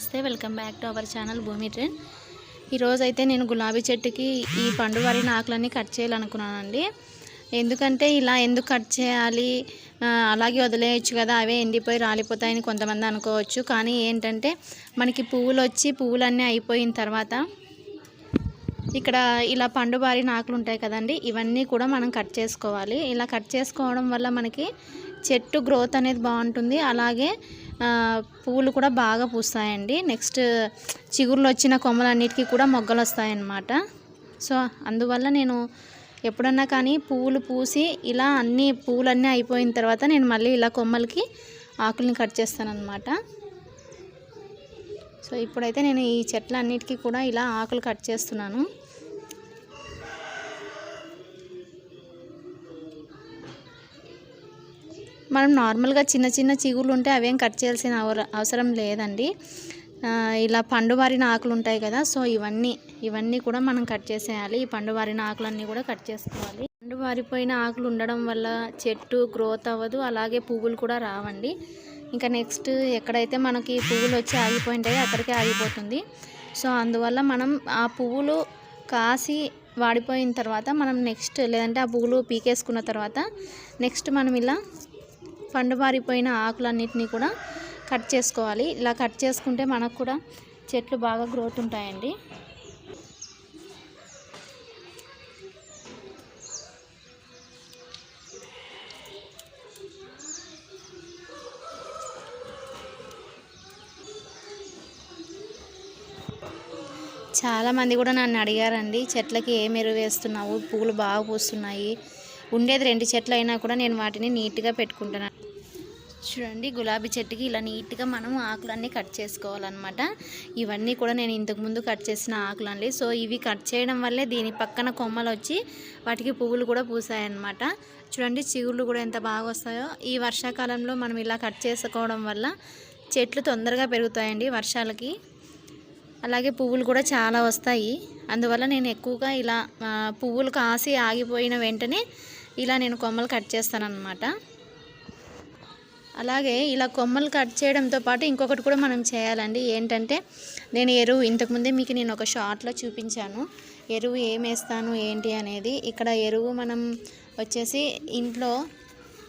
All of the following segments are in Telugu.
నమస్తే welcome back to our channel Bhumi trend. ఈరోజైతే అయితే నేను గులాబీ చెట్టుకి ఈ పండు వరిన ఆకులన్నీ కట్ చేయాలనుకున్నానండి. ఎందుకంటే ఇలా ఎందుకు కట్ చేయాలి? అలాగే వదిలేయచ్చు కదా అవే ఎండిపోయి రాలిపోతాయని కొంతమంది అనుకోవచ్చు. కానీ ఏంటంటే మనకి పువ్వులు వచ్చి పువ్వులన్నీ అయిపోయిన తర్వాత ఇక్కడ ఇలా పండు బారిన ఆకులు ఉంటాయి కదండి ఇవన్నీ కూడా మనం కట్ చేసుకోవాలి. ఇలా కట్ చేసుకోవడం వల్ల మనకి చెట్టు గ్రోత్ అనేది బాగుంటుంది. అలాగే పువ్వులు కూడా బాగా పూస్తాయండి. నెక్స్ట్ చిగుర్లు వచ్చిన కొమ్మలన్నిటికీ కూడా మొగ్గలు వస్తాయన్నమాట. సో అందువల్ల నేను ఎప్పుడన్నా కానీ పువ్వులు పూసి ఇలా అన్ని పువ్వులన్నీ అయిపోయిన తర్వాత నేను మళ్ళీ ఇలా కొమ్మలకి ఆకుల్ని కట్ చేస్తానన్నమాట. సో ఇప్పుడైతే నేను ఈ చెట్లన్నిటికీ కూడా ఇలా ఆకులు కట్ చేస్తున్నాను. మనం నార్మల్గా చిన్న చిన్న చిగుళ్ళు ఉంటే అవేం కట్ చేయాల్సిన అవసరం లేదండి. ఇలా పండువారిన ఆకులు ఉంటాయి కదా సో ఇవన్నీ ఇవన్నీ కూడా మనం కట్ చేసేయాలి. ఈ పండువారిన ఆకులన్నీ కూడా కట్ చేసుకోవాలి. పండువారిపోయిన ఆకులు ఉండడం వల్ల చెట్టు గ్రోత్ అవ్వదు అలాగే పువ్వులు కూడా రావండి. ఇంకా నెక్స్ట్ ఎక్కడైతే మనకి పువ్వులు వచ్చి ఆగిపోయింటాయో అక్కడికే ఆగిపోతుంది. సో అందువల్ల మనం ఆ పువ్వులు కాసి వాడిపోయిన తర్వాత మనం నెక్స్ట్ లేదంటే ఆ పువ్వులు పీకేసుకున్న తర్వాత నెక్స్ట్ మనం ఇలా పండు బారిపోయిన ఆకులన్నిటినీ కూడా కట్ చేసుకోవాలి. ఇలా కట్ చేసుకుంటే మనకు కూడా చెట్లు బాగా గ్రోత్ ఉంటాయండి. చాలామంది కూడా నన్ను అడిగారండి చెట్లకి ఏం ఎరువు వేస్తున్నావు? పూలు బాగా పూస్తున్నాయి. ఉండేది రెండు చెట్లు అయినా కూడా నేను వాటిని నీట్గా పెట్టుకుంటున్నాను. చూడండి గులాబీ చెట్టుకి ఇలా నీట్గా మనం ఆకులన్నీ కట్ చేసుకోవాలన్నమాట. ఇవన్నీ కూడా నేను ఇంతకుముందు కట్ చేసిన ఆకులండి సో ఇవి కట్ చేయడం వల్లే దీని పక్కన కొమ్మలు వచ్చి వాటికి పువ్వులు కూడా పూసాయన్నమాట. చూడండి చిగుళ్ళు కూడా ఎంత బాగా వస్తాయో. ఈ వర్షాకాలంలో మనం ఇలా కట్ చేసుకోవడం వల్ల చెట్లు తొందరగా పెరుగుతాయండి వర్షాలకి. అలాగే పువ్వులు కూడా చాలా వస్తాయి. అందువల్ల నేను ఎక్కువగా ఇలా పువ్వులు కాసి ఆగిపోయిన వెంటనే ఇలా నేను కొమ్మలు కట్ చేస్తానన్నమాట. అలాగే ఇలా కొమ్మలు కట్ చేయడంతో పాటు ఇంకొకటి కూడా మనం చేయాలండి. ఏంటంటే నేను ఎరువు ఇంతకుముందే మీకు నేను ఒక షార్ట్లో చూపించాను. ఎరువు ఏం వేస్తాను ఏంటి అనేది. ఇక్కడ ఎరువు మనం వచ్చేసి ఇంట్లో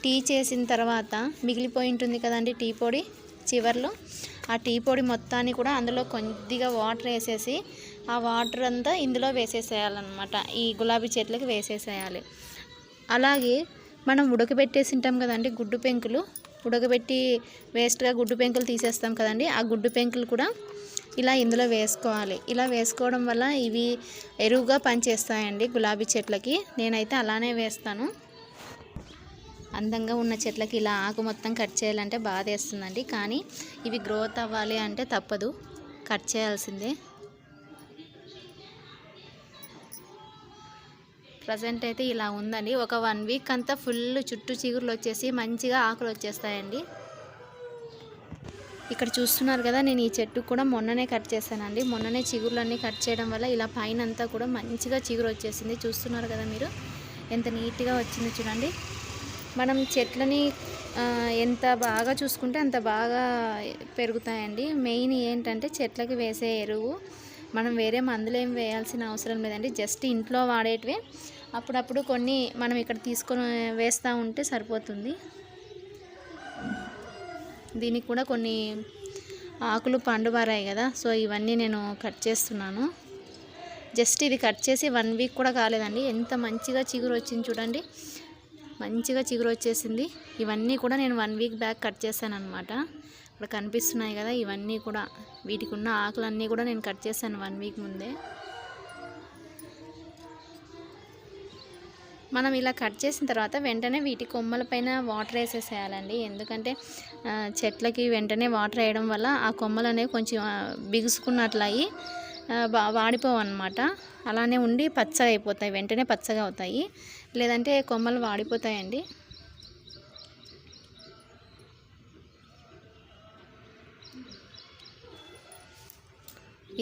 టీ చేసిన తర్వాత మిగిలిపోయి ఉంటుంది కదండి టీ పొడి చివర్లో. ఆ టీ పొడి మొత్తాన్ని కూడా అందులో కొద్దిగా వాటర్ వేసేసి ఆ వాటర్ అంతా ఇందులో వేసేసేయాలన్నమాట. ఈ గులాబీ చెట్లకి వేసేసేయాలి. అలాగే మనం ఉడకబెట్టేసి ఉంటాం కదండి గుడ్డు పెంకులు. ఉడకబెట్టి వేస్ట్గా గుడ్డు పెంకులు తీసేస్తాం కదండి. ఆ గుడ్డు పెంకులు కూడా ఇలా ఇందులో వేసుకోవాలి. ఇలా వేసుకోవడం వల్ల ఇవి ఎరువుగా పనిచేస్తాయండి గులాబీ చెట్లకి. నేనైతే అలానే వేస్తాను. అందంగా ఉన్న చెట్లకి ఇలా ఆకు మొత్తం కట్ చేయాలంటే బాధ వేస్తుందండి కానీ ఇవి గ్రోత్ అవ్వాలి అంటే తప్పదు. కట్ చేయాల్సిందే. ప్రజెంట్ అయితే ఇలా ఉందండి. ఒక వన్ వీక్ అంతా ఫుల్ చుట్టూ చిగురులు వచ్చేసి మంచిగా ఆకులు వచ్చేస్తాయండి. ఇక్కడ చూస్తున్నారు కదా నేను ఈ చెట్టు కూడా మొన్ననే కట్ చేశానండి. మొన్ననే చిగురులన్నీ కట్ చేయడం వల్ల ఇలా పైన అంతా కూడా మంచిగా చిగురు వచ్చేసింది. చూస్తున్నారు కదా మీరు ఎంత నీట్గా వచ్చింది చూడండి. మనం చెట్లని ఎంత బాగా చూసుకుంటే అంత బాగా పెరుగుతాయండి. మెయిన్ ఏంటంటే చెట్లకి వేసే ఎరువు. మనం వేరే మందులు ఏం వేయాల్సిన అవసరం లేదండి. జస్ట్ ఇంట్లో వాడేటివే. అప్పుడప్పుడు కొన్ని మనం ఇక్కడ తీసుకొని వేస్తూ ఉంటే సరిపోతుంది. దీనికి కూడా కొన్ని ఆకులు పండుబారాయి కదా సో ఇవన్నీ నేను కట్ చేస్తున్నాను. జస్ట్ ఇది కట్ చేసి వన్ వీక్ కూడా కాలేదండి. ఎంత మంచిగా చిగురు వచ్చింది చూడండి. మంచిగా చిగురు వచ్చేసింది. ఇవన్నీ కూడా నేను వన్ వీక్ బ్యాక్ కట్ చేశాను అనమాట ఇక్కడ కనిపిస్తున్నాయి కదా ఇవన్నీ కూడా. వీటికి ఉన్న ఆకులన్నీ కూడా నేను కట్ చేశాను వన్ వీక్ ముందే. మనం ఇలా కట్ చేసిన తర్వాత వెంటనే వీటి కొమ్మల పైన వాటర్ వేసేసేయాలండి. ఎందుకంటే చెట్లకి వెంటనే వాటర్ వేయడం వల్ల ఆ కొమ్మలు అనేవి కొంచెం బిగుసుకున్నట్లయి బా వాడిపోవు అనమాట అలానే ఉండి పచ్చగా అయిపోతాయి వెంటనే పచ్చగా అవుతాయి. లేదంటే కొమ్మలు వాడిపోతాయండి.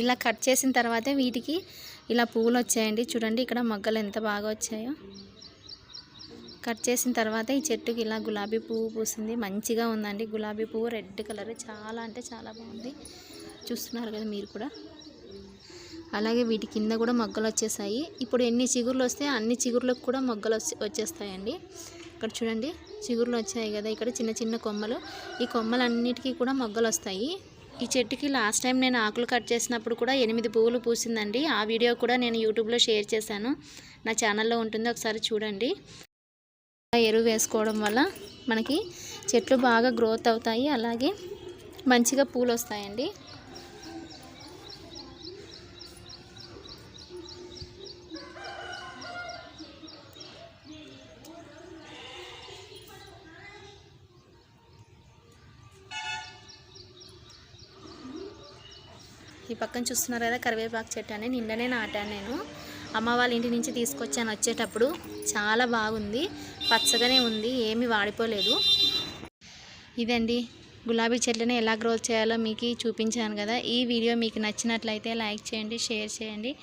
ఇలా కట్ చేసిన తర్వాతే వీటికి ఇలా పువ్వులు వచ్చాయండి. చూడండి ఇక్కడ మొగ్గలు ఎంత బాగా వచ్చాయో. కట్ చేసిన తర్వాత ఈ చెట్టుకి ఇలా గులాబీ పువ్వు పూసింది. మంచిగా ఉందండి. గులాబీ పువ్వు రెడ్ కలర్. చాలా అంటే చాలా బాగుంది. చూస్తున్నారు కదా మీరు కూడా. అలాగే వీటి కింద కూడా మొగ్గలు వచ్చేసాయి. ఇప్పుడు ఎన్ని చిగుర్లు వస్తే అన్ని చిగుర్లకు కూడా మొగ్గలు వచ్చే వచ్చేస్తాయండి. ఇక్కడ చూడండి. చిగుర్లు వచ్చాయి కదా. ఇక్కడ చిన్న చిన్న కొమ్మలు. ఈ కొమ్మలన్నిటికీ కూడా మొగ్గలు వస్తాయి. ఈ చెట్టుకి లాస్ట్ టైం నేను ఆకులు కట్ చేసినప్పుడు కూడా ఎనిమిది పువ్వులు పూసిందండి. ఆ వీడియో కూడా నేను యూట్యూబ్లో షేర్ చేశాను. నా ఛానల్లో ఉంటుంది. ఒకసారి చూడండి. ఎరువు వేసుకోవడం వల్ల మనకి చెట్లు బాగా గ్రోత్ అవుతాయి. అలాగే మంచిగా పూలు వస్తాయండి ఈ పక్కన చూస్తున్నారు కదా కరివేపాకు చెట్టు అని. నిన్ననే నాటాను నేను. అమ్మ వాళ్ళ ఇంటి నుంచి తీసుకొచ్చాను వచ్చేటప్పుడు. చాలా బాగుంది. పచ్చగానే ఉంది. ఏమీ వాడిపోలేదు. ఇదండి. గులాబీ చెట్లను ఎలా గ్రోత్ చేయాలో మీకు చూపించాను కదా. ఈ వీడియో మీకు నచ్చినట్లయితే లైక్ చేయండి షేర్ చేయండి.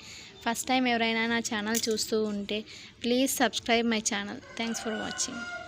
ఫస్ట్ టైం ఎవరైనా నా ఛానల్ చూస్తూ ఉంటే please subscribe my channel. Thanks for watching.